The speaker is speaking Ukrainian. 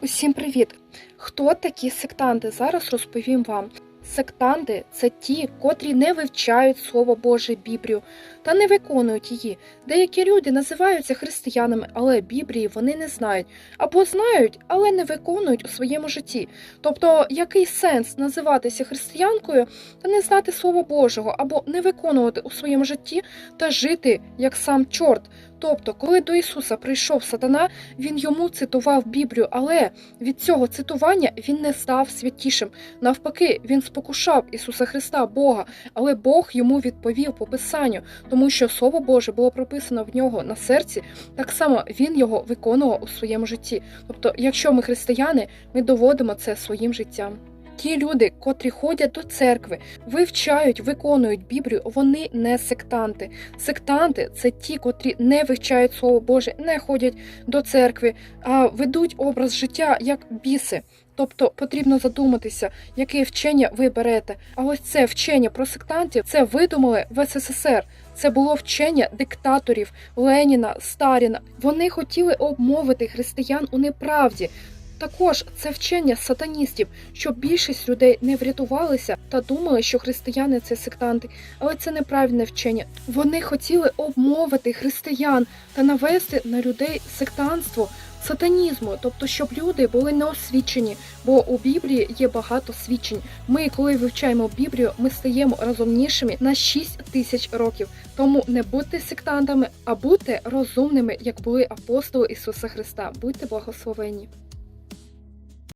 Усім привіт! Хто такі сектанти? Зараз розповім вам. Сектанти це ті, котрі не вивчають Слово Боже Біблію та не виконують її. Деякі люди називаються християнами, але Біблії вони не знають або знають, але не виконують у своєму житті. Тобто, який сенс називатися християнкою та не знати Слова Божого, або не виконувати у своєму житті та жити як сам чорт? Тобто, коли до Ісуса прийшов сатана, він йому цитував Біблію, але від цього цитування він не став святішим. Навпаки, він спокушав Ісуса Христа, Бога, але Бог йому відповів по Писанню, тому що Слово Боже було прописано в нього на серці, так само він його виконував у своєму житті. Тобто, якщо ми християни, ми доводимо це своїм життям. Ті люди, котрі ходять до церкви, вивчають, виконують Біблію, вони не сектанти. Сектанти це ті, котрі не вивчають Слово Боже, не ходять до церкви, а ведуть образ життя як біси. Тобто потрібно задуматися, яке вчення ви берете. А ось це вчення про сектантів це видумали в СССР. Це було вчення диктаторів Леніна, Старіна. Вони хотіли обмовити християн у неправді. Також це вчення сатаністів, щоб більшість людей не врятувалися та думали, що християни це сектанти, але це неправильне вчення. Вони хотіли обмовити християн та навести на людей сектанство, сатанізму, тобто, щоб люди були неосвічені, бо у Біблії є багато свідчень. Ми, коли вивчаємо Біблію, ми стаємо розумнішими на 6 тисяч років. Тому не будьте сектантами, а будьте розумними, як були апостоли Ісуса Христа. Будьте благословені.